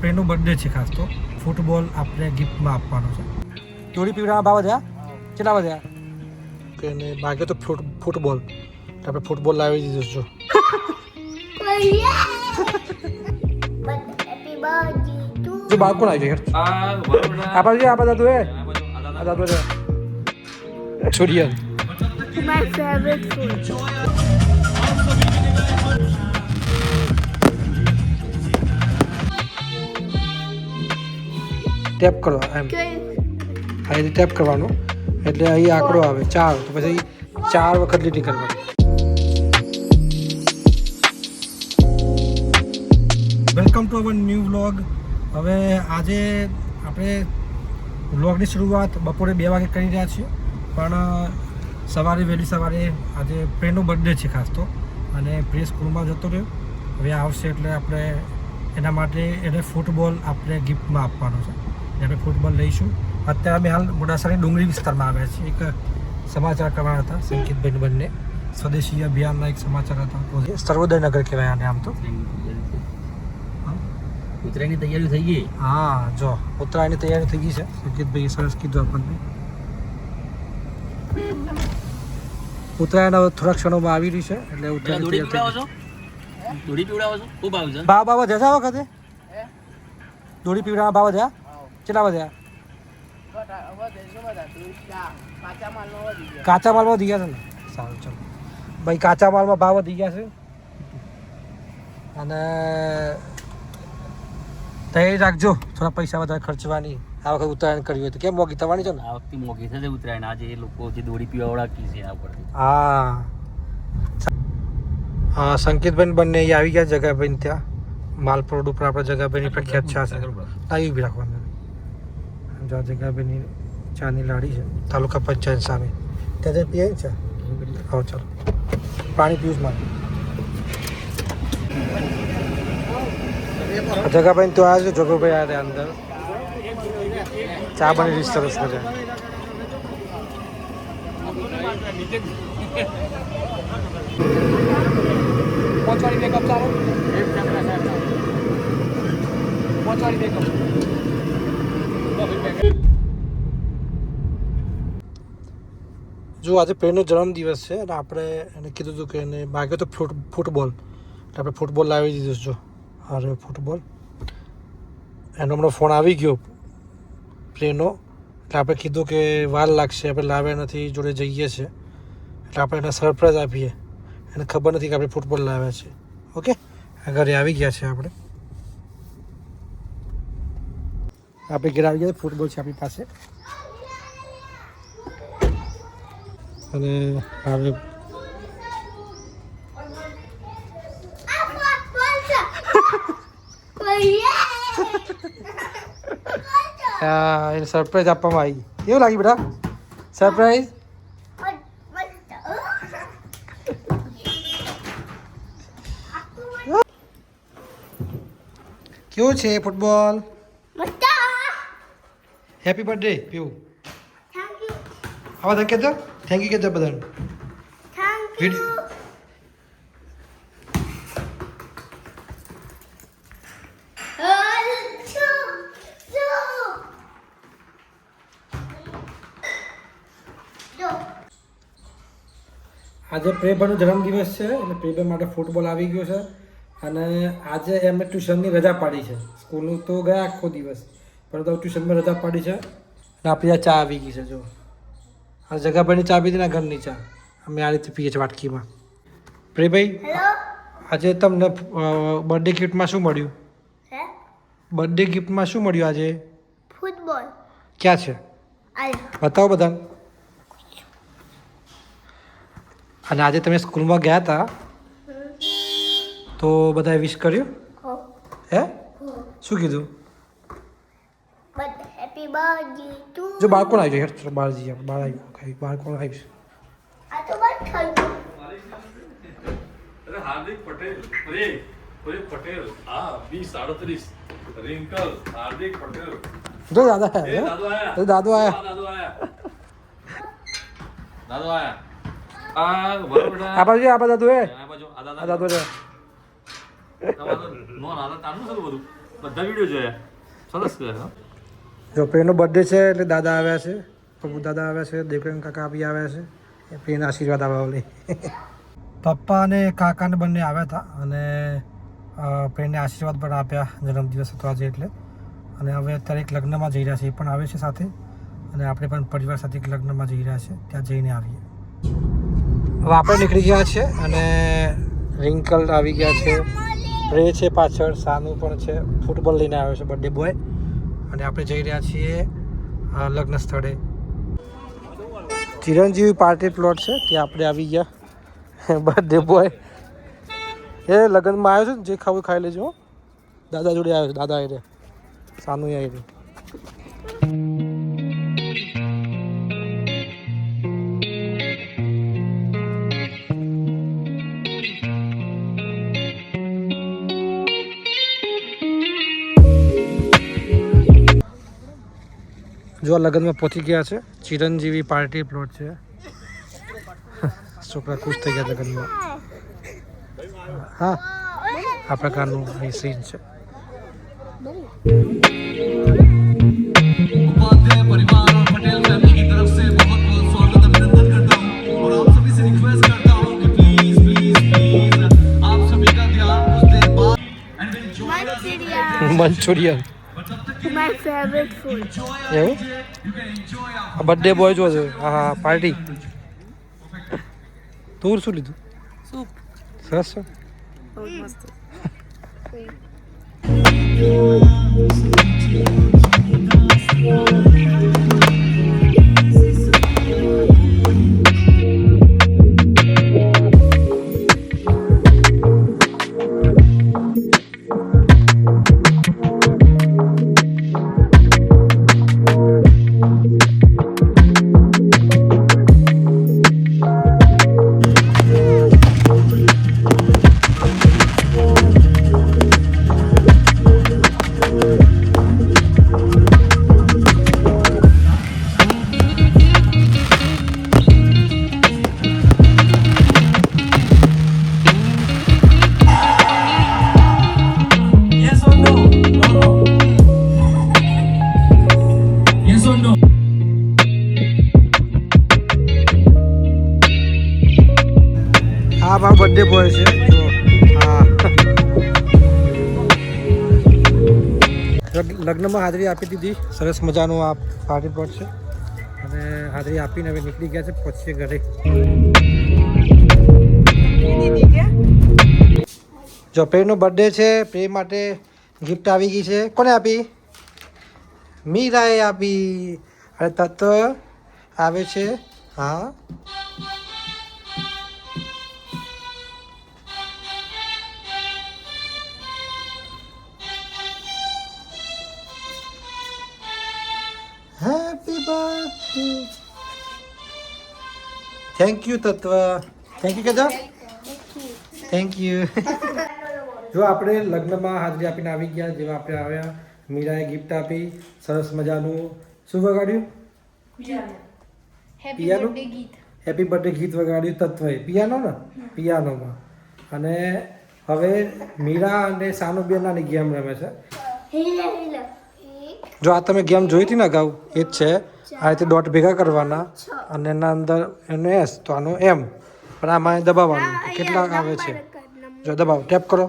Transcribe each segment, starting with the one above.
ફ્રેન્ડનો birthday છે ખાસ તો. ફૂટબોલ આપણે ગિફ્ટમાં આપવાનો છે. ચોરી પીવડાના ભાવ વધ્યા? કેટલા વધ્યા? કે ને માગે તો ફૂટ ફૂટબોલ. આપણે ફૂટબોલ લાવી દીધો birthday જો. બાળકો આવી ગયા આ બાજુ આ બધા તું એ આ બાજુ દાદા છે છોડિયા my favorite food. ટેપ કરવા એમ. આ રીતે ટેપ કરવાનો. એટલે અહીં આંકડો આવે ચાર. તો પછી ચાર વખત લીટી કરવાની. Welcome to our new vlog હવે આજે આપણે વ્લોગની શરૂઆત બપોરે બે વાગે કરી રહ્યા છીએ. પણ સવારે વહેલી સવારે આજે પ્રેનો બર્થડે છે ખાસ તો. અને પ્રે સ્કૂલમાં જતો રહ્યો. હવે આવશે એટલે આપણે એના માટે એને ફૂટબોલ આપણે ગિફ્ટમાં આપવાનો છે. એટલે ફૂટબોલ લઈશું. અત્યારે અમે હાલ મોડાસાની ડુંગળી વિસ્તારમાં આવ્યા છીએ. એક સમાચાર કરવાના હતા સંકેતભાઈ બંને. સ્વદેશી અભિયાનના એક સમાચાર હતા. સર્વોદય નગર કહેવાય આને આમ તો. ઉત્તરાયણની તૈયારી થઈ ગઈ? હા જો ઉત્તરાયણની તૈયારી થઈ ગઈ છે. સંકેતભાઈ સરસ કીધું આપણને. ઉત્તરાયણ હવે થોડા ક્ષણોમાં આવી રહી છે એટલે ઉત્તરાયણ દોડી પીવડાવો છો? દોડી પીવડાવો છો? ખૂબ આવ્યું છે? ભાવ વધ્યા આ વખતે? દોડી પીવડાવવા ભાવ વધ્યા કેટલા વધ્યા? કાચા માલમાં વધી ગયા છે ને? સારું ચાલો. ભાઈ કાચા માલમાં ભાવ વધી ગયા છે. અને તૈયારી રાખજો થોડા પૈસા વધારે ખર્ચવાની. આ વખત ઉત્તરાયણ કરવી હોય તો. કેમ મોગી થવાની છે ને? આ વખતે મોગી થશે ઉતરાયણ આજે એ લોકો જે દોડી પીવડાવડા કી છે આ ઉપરથી હા. સંકેતભાઈ બંને અહીંયા આવી ગયા જગાભાઈ ત્યાં. માલપુર ઉપર આપણે જગાભાઈની પ્રખ્યાત છે. આવી રાખવાનું. જો આ જગાભાઈની ચાની લાડી છે, તાલુકા પંચાયત સામે. ત્યાં જઈને પીએ છે આવો ચાલો. પાણી પીવું મારે. જગાભાઈ તો આવ્યા છે? જગોભાઈ આવ્યા અંદર. ચા બની સરસ મજા પહોંચવાની બેકઅપ ચાલો પહોંચવાની બેકઅપ જો આજે પ્રેમનો જન્મદિવસ છે અને આપણે એને કીધું હતું કે એને માગ્યો તો ફૂટ, ફૂટબોલ. એટલે આપણે ફૂટબોલ લાવી દીધું જો. અરે, ફૂટબોલ. એનો હમણાં ફોન આવી ગયો પ્લેનો. એટલે આપણે કીધું કે વાર લાગશે, આપણે લાવ્યા નથી, જોડે જઈએ છીએ એટલે આપણે એને સરપ્રાઈઝ આપીએ. એને ખબર નથી કે આપણે ફૂટબોલ લાવ્યા છે. ઓકે? ઘરે આવી ગયા છે આપણે. આપણે ઘેર આવી ગયા ફૂટબોલ છે આપણી પાસે. અને હવે એને સરપ્રાઈઝ આપવામાં આવી. કેવું લાગી બેટા? સરપ્રાઈઝ કેવું છે ફૂટબોલ હેપી બર્થડે પીવું આવા તને કહેતો થેન્ક યુ કહેતો બધાને આજે પ્રેભાનો જન્મદિવસ છે એટલે પ્રેભા માટે ફૂટબોલ આવી ગયો છે. અને આજે એમને ટ્યુશનની રજા પાડી છે. સ્કૂલનું તો ગયા આખો દિવસ. પરંતુ હવે ટ્યુશનમાં રજા પાડી છે. અને આપણી આ ચા આવી ગઈ છે જો. આ જગાભાઈની ચા પીધી ને ઘરની ચા. અમે આ રીતે પીએ છીએ વાટકીમાં. પ્રેભાઈ આજે તમને બર્થડે ગિફ્ટમાં શું મળ્યું? બર્થડે ગિફ્ટમાં શું મળ્યું આજે? ફૂટબોલ ક્યાં છે? બતાવો બધાને. અને આજે તમે સ્કૂલમાં ગયા હતા? તો બધાએ વિશ કર્યું? હે. શું કીધું? જો બાળકોને આવી જાય હેડ બહાર જઈએ આપણે બહાર આવી બાળકોને આવી આ તો બસ થઈ ગયું અરે હાર્દિક પટેલ અરે અરે પટેલ આ બી સાડત્રીસ રિંકલ હાર્દિક પટેલ જો દાદા એ આવ્યા દાદુ આયા જો દાદુ આયા આ દાદુ આયા દાદુ આયા આ બરોબર આ બાજુ આ દાદુ એ આ બાજુ આ આ દાદા દાદુ રે તમારો નો નાના તાનું છે બધું બધા વીડિયો જોયા સરસ કર્યા જો પ્રેમનો બર્થડે છે એટલે દાદા આવ્યા છે, પ્રભુ દાદા આવ્યા છે, દેવપ્રેમ કાકા બી આવ્યા છે પ્રેમના આશીર્વાદ આવ્યા ઓલી. પપ્પા અને કાકાને બંને આવ્યા હતા અને પ્રેમને આશીર્વાદ પણ આપ્યા જન્મદિવસ હતો આજે એટલે. અને હવે અત્યારે એક લગ્નમાં જઈ રહ્યા છે, એ પણ આવે છે સાથે. અને આપણે પણ પરિવાર સાથે એક લગ્નમાં જઈ રહ્યા છે, ત્યાં જઈને આવીએ. હવે આપણે નીકળી ગયા છે અને રિંકલ આવી ગયા છે. પ્રે છે પાછળ, સાનું પણ છે, ફૂટબોલ લઈને આવ્યો છે બર્થડે બોય અને આપણે જઈ રહ્યા છીએ લગ્ન સ્થળે. ચિરંજીવી પાર્ટી પ્લોટ છે, ત્યાં આપણે આવી ગયા. બર્થડે બોય એ લગ્નમાં આવ્યો છે ને, જે ખાવું ખાઈ લેજો દાદા જોડે આવ્યો દાદા આવી રહ્યા સાનુ આવી જો આ લગ્નમાં પહોંચી ગયા છે ચિરંજીવી પાર્ટી પ્લોટ છે છોકરા ખુશ થઈ ગયા લગ્નમાં હા આ પ્રકારનું અહીં સીન છે उपाध्याय परिवार और पटेल फैमिली की तरफ से बहुत बहुत स्वागत अभिनंदन करता हूँ और आप सभी से रिक्वेस्ट करता हूँ कि प्लीज प्लीज प्लीज आप सभी का ध्यान कुछ देर बाद and we'll enjoy Manchurian. Manchurian food એવું? આ બર્થડે બોય જો છે. હા હા પાર્ટી તું શું લીધું? સૂપ. સરસ છે? બહુ મસ્ત. લગ્નમાં હાજરી આપી દીધી. સરસ મજાનું આ પાર્ટી પ્લોટ છે. અને હાજરી આપીને હવે નીકળી ગયા છે પછી ઘરે. જો પ્રેમનો બર્થડે છે. પ્રેમ માટે ગિફ્ટ આવી ગઈ છે. કોને આપી? મીરાએ આપી. અને તત્વ આવે છે. હા. થેન્ક યુ તત્વ થેન્ક યુ કહેજો થેન્ક યુ જો આપણે લગ્નમાં હાજરી આપીને આવી ગયા જેવા આપણે આવ્યા મીરાએ ગિફ્ટ આપી સરસ મજાનું શું વગાડ્યું? પિયાનો? હેપી બર્થડે ગીત વગાડ્યું તત્વએ પિયાનો ને પિયાનોમાં. અને હવે મીરા અને સાનુબેનાની ગેમ રમે છે. જો આ તમે ગેમ જોઈ હતી ને અગાઉ એ જ છે. આ રીતે ડોટ ભેગા કરવાના અને એના અંદર એનો એસ તો આનો એમ પણ આમાં દબાવવાનું કેટલા આવે છે? જો દબાવો ટેપ કરો.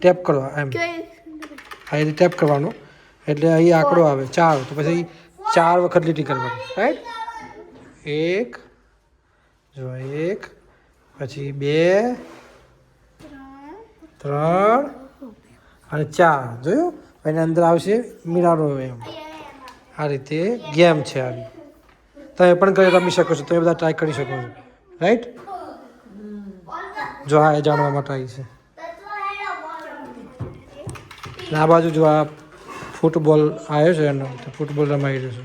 ટેપ કરો. એમ. આ રીતે ટેપ કરવાનું. એટલે અહીં આંકડો આવે ચાર. તો પછી ચાર વખત લીટી કરવાની. રાઈટ એક જો એક પછી બે ત્રણ અને ચાર. જોયું? એની અંદર આવશે મીરાનો એમ આ રીતે ગેમ છે આવી તમે પણ કઈ રમી શકો છો? તમે બધા ટ્રાય કરી શકો છો. રાઈટ જો આ એ જાણવા માટે આવી છે. આ બાજુ જો આ ફૂટબોલ આવ્યો છે એનો તો ફૂટબોલ રમાઈ રહ્યો છે.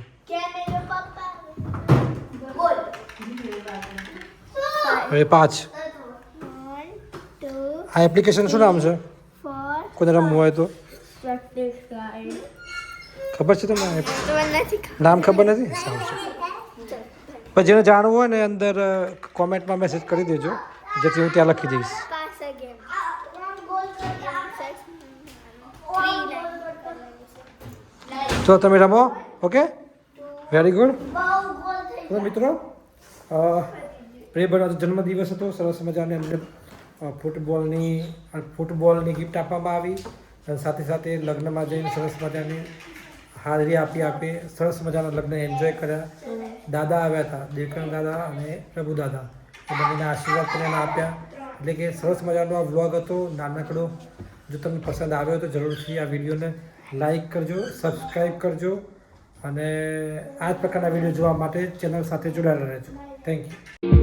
હવે પાંચ. આ એપ્લિકેશન શું નામ છે? કોને રમવું હોય તો. ખબર છે તમને? નામ ખબર નથી. સારું છે પણ જેને જાણવું હોય ને અંદર કોમેન્ટમાં મેસેજ કરી દેજો. જેથી હું ત્યાં લખી દઈશ. તો તમે રમો ઓકે? વેરી ગુડ મિત્રો પ્રેમનો જન્મદિવસ હતો. સરસ મજાને અમને ફૂટબોલની ફૂટબોલની ગિફ્ટ આપવામાં આવી. અને સાથે સાથે લગ્નમાં જઈને સરસ મજાની હાજરી આપી આપી સરસ મજાના લગ્ન એન્જોય કર્યા. દાદા આવ્યા હતા, દેવકરણ દાદા અને પ્રભુ દાદા. એ બંનેને આશીર્વાદ કરીને આપ્યા. એટલે કે સરસ મજાનો આ વ્લોગ હતો. નાનકડો, જો તમને પસંદ આવ્યો તો જરૂરથી આ વિડીયોને લાઈક કરજો સબસ્ક્રાઈબ કરજો અને આ જ પ્રકારના વીડિયો જોવા માટે ચેનલ સાથે જોડાયેલા રહેજો. Thank you